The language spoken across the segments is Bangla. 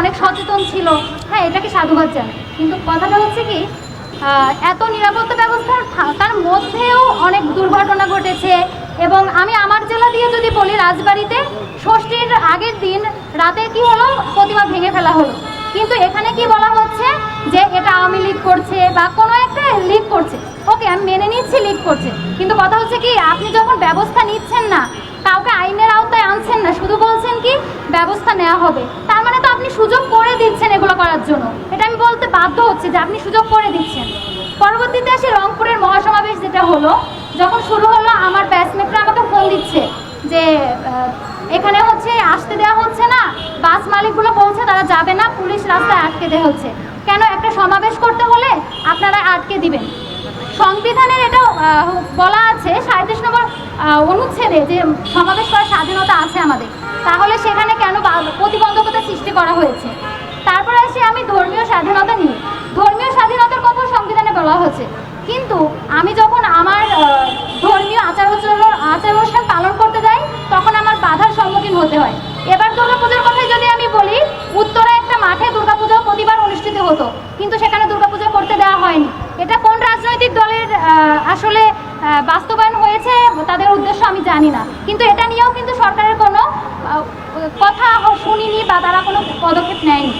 অনেক সচেতন ছিল। হ্যাঁ এটাকে সাধুবাদ জানাই। কিন্তু কথাটা হচ্ছে কি এত নিরাপত্তা ব্যবস্থার থাকার মধ্যেও অনেক দুর্ঘটনা ঘটেছে। এবং আমি আমার জেলা দিয়ে যদি বলি, রাজবাড়িতে ষষ্ঠীর আগের দিন রাতে কি হলো? প্রতিমা ভেঙে ফেলা হলো। কিন্তু এখানে কি বলা হচ্ছে যে, এটা আওয়ামী লীগ করছে বা কোনো একটা লিক করছে। ওকে, আমি মেনে নিচ্ছি লিক করছে। কিন্তু কথা হচ্ছে কি, আপনি যখন ব্যবস্থা নিচ্ছেন না, কাউকে আইনের আওতায় আনছেন না, শুধু বলছেন কি, ব্যবস্থা নেওয়া হবে। আপনি সুযোগ করে দিচ্ছেন এগুলো করার জন্য। এটা আমি বলতে বাধ্য হচ্ছে যে আপনি সুযোগ করে দিচ্ছেন। পরবর্তীতে আসি রংপুরের মহাসমাবেশ যেটা হলো, যখন শুরু হলো, আমার ব্যাচমেটরা আমাকে ফোন দিচ্ছে যে এখানে হচ্ছে আসতে দেওয়া হচ্ছে না, বাস মালিকগুলো বলছে তারা যাবে না, পুলিশ রাস্তায় আটকে দেওয়া হচ্ছে। কেন একটা সমাবেশ করতে হলে আপনারা আটকে দিবেন? সংবিধানের এটা বলা আছে সাঁত্রিশ নম্বর অনুচ্ছেদে যে সমাবেশ করার স্বাধীনতা আছে আমাদের। তাহলে সেখানে কেন বা- প্রতিবন্ধকতা সৃষ্টি করা হয়েছে। তারপরে আসি আমি ধর্মীয় স্বাধীনতা নিয়ে। ধর্মীয় স্বাধীনতার কথা সংবিধানে বলা হয়েছে। কিন্তু আমি যখন আমার ধর্মীয় আচার আচরণ, আচার অনুষ্ঠান পালন করতে যাই, তখন আমার বাধার সম্মুখীন হতে হয়। এবার দুর্গাপুজোর কথাই যদি আমি বলি উত্তরে একটা মাঠে দুর্গাপুজো প্রতিবার অনুষ্ঠিত হতো। কিন্তু সেখানে দুর্গাপুজো করতে দেওয়া হয়নি। এটা কোন রাজনৈতিক দলের আসলে বাস্তবায়ন হয়েছে, তাদের উদ্দেশ্য আমি জানি না। কিন্তু এটা নিয়েও কিন্তু সরকারের কথা শুনিনি বা তারা কোনো পদক্ষেপ নেয়নি।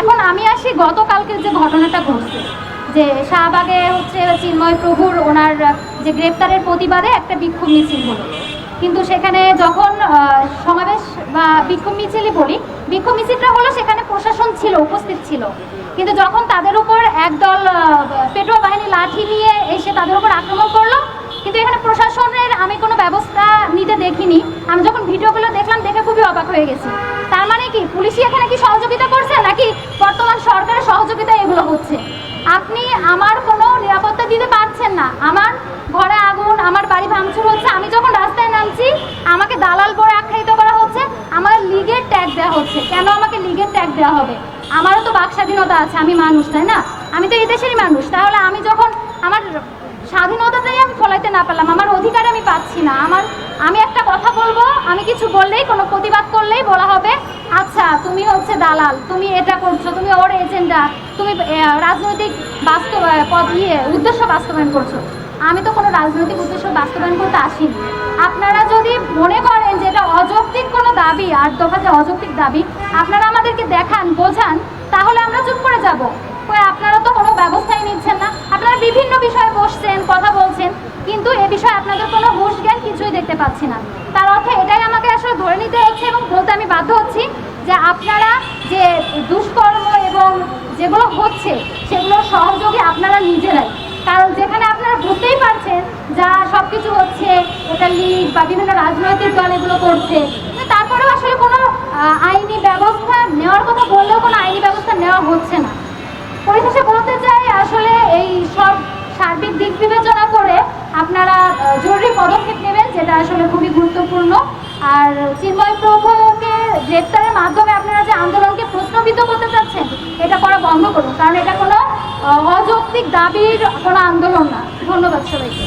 এখন আমি আসি গতকালকের যে ঘটনাটা ঘটছে, যে শাহবাগে হচ্ছে চিন্ময় প্রভুর ওনার, যে গ্রেপ্তারের প্রতিবাদে একটা বিক্ষোভ মিছিল হলো। কিন্তু সেখানে যখন সমাবেশ বা বিক্ষোভ মিছিলই বলি, বিক্ষোভ মিছিলটা হলো সেখানে প্রশাসন ছিল, উপস্থিত ছিল। কিন্তু যখন তাদের উপর একদল পেটুয়া বাহিনী লাঠি নিয়ে এসে তাদের উপর আক্রমণ করল, কিন্তু এখানে প্রশাসনের আমি কোনো ব্যবস্থা নিতে দেখিনি। আমি যখন ভিডিওগুলো হয়ে গেছি। তার মানে কি, পুলিশই এখানে কি সহযোগিতা করছে, নাকি বর্তমান সরকারের সহযোগিতা এগুলো হচ্ছে? আপনি আমার কোনো নিরাপত্তা দিতে পারছেন না। আমার ঘরে আগুন, আমার বাড়ি ভাঙচুর হচ্ছে। আমি যখন রাস্তায় নামছি, আমাকে দালাল বলে আখ্যায়িত করা হচ্ছে, আমার লিগের ট্যাগ দেওয়া হচ্ছে। কেন আমাকে লিগের ট্যাগ দেওয়া হবে? আমারও তো বাক স্বাধীনতা আছে, আমি মানুষ, তাই না? আমি তো এই দেশেরই মানুষ, তাহলে আমি যখন আমার স্বাধীনতাটাই আমি ফলাইতে না পারলাম, আমার অধিকার আমি পাচ্ছি না। আমার, আমি একটা কিছু বললেই, কোনো প্রতিবাদ করলেই বলা হবে আচ্ছা তুমি হচ্ছে দালাল, তুমি এটা করছ, তুমি ওর এজেন্ডা তুমি রাজনৈতিক বাস্তব পদ ইয়ে উদ্দেশ্য বাস্তবায়ন করছ। আমি তো কোনো রাজনৈতিক উদ্দেশ্য বাস্তবায়ন করতে আসিনি। আপনারা যদি মনে করেন যে এটা অযৌক্তিক কোনো দাবি আট দফা যে অযৌক্তিক দাবি, আপনারা আমাদেরকে দেখান, বোঝান, তাহলে আমরা চুপ করে যাব। কই, আপনারা তো কোনো ব্যবস্থাই নিচ্ছেন না। আপনারা বিভিন্ন বিষয়ে বসছেন, কথা বলছেন, কিন্তু এ বিষয়ে আপনাদের কোনো হুঁশ জ্ঞান কিছুই দেখতে পাচ্ছি না তার অর্থ এটাই আমাকে আসলে ধরে নিতে হচ্ছে এবং বলতে আমি বাধ্য হচ্ছি যে আপনারা যে দুষ্কর্ম এবং যেগুলো হচ্ছে সেগুলোর সহযোগী আপনারা নিজেরাই। কারণ যেখানে আপনারা বুঝতেই পারছেন যা সব কিছু হচ্ছে, এটা লীগ বা বিভিন্ন রাজনৈতিক দল এগুলো করছে তারপরেও আসলে কোনো আইনি ব্যবস্থা নেওয়ার কথা বললেও কোনো আইনি ব্যবস্থা নেওয়া হচ্ছে না। পরিশেষে বলতে চাই, আসলে এই সব সার্বিক দিক বিবেচনা করে আপনারা জরুরি পদক্ষেপ নেবেন, যেটা আসলে খুবই গুরুত্বপূর্ণ। আর চিন্ময় প্রভুকে গ্রেপ্তারের মাধ্যমে আপনারা যে আন্দোলনকে প্রশ্নবিদ্ধ করতে চাচ্ছেন, এটা করা বন্ধ করুন। কারণ এটা কোনো অযৌক্তিক দাবির কোনো আন্দোলন না। ধন্যবাদ সবাইকে।